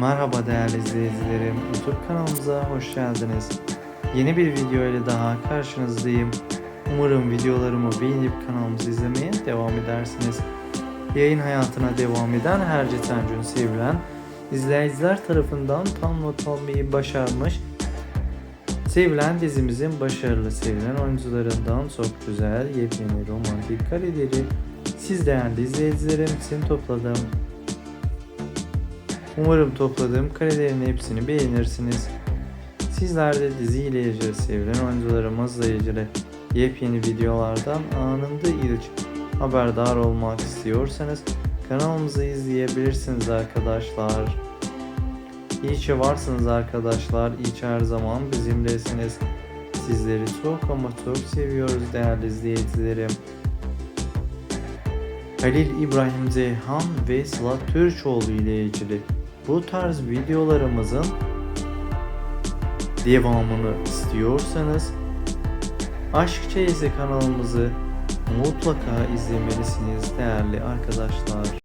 Merhaba değerli izleyicilerim. YouTube kanalımıza hoş geldiniz. Yeni bir video ile daha karşınızdayım. Umarım videolarımı beğenip kanalımızı izlemeye devam edersiniz. Yayın hayatına devam eden Herce Tencun sevilen izleyiciler tarafından tam not almayı başarmış Sevilen dizimizin başarılı sevilen oyuncularından çok güzel yepyeni romantik kareleri siz değerli izleyicilerim için topladım. Umarım topladığım karelerin hepsini beğenirsiniz. Sizler de diziyle ilgili sevilen oyuncularımızla ilgili yepyeni videolardan anında ilk haberdar olmak istiyorsanız kanalımızı izleyebilirsiniz arkadaşlar. İyi ki varsınız arkadaşlar. İyi ki her zaman bizimlesiniz. Sizleri çok ama çok seviyoruz değerli izleyicilerim. Halil İbrahim Zeyhan ve Sıla Türkoğlu ile ilgili bu tarz videolarımızın devamını istiyorsanız Aşk Çeyisi kanalımızı mutlaka izlemelisiniz değerli arkadaşlar.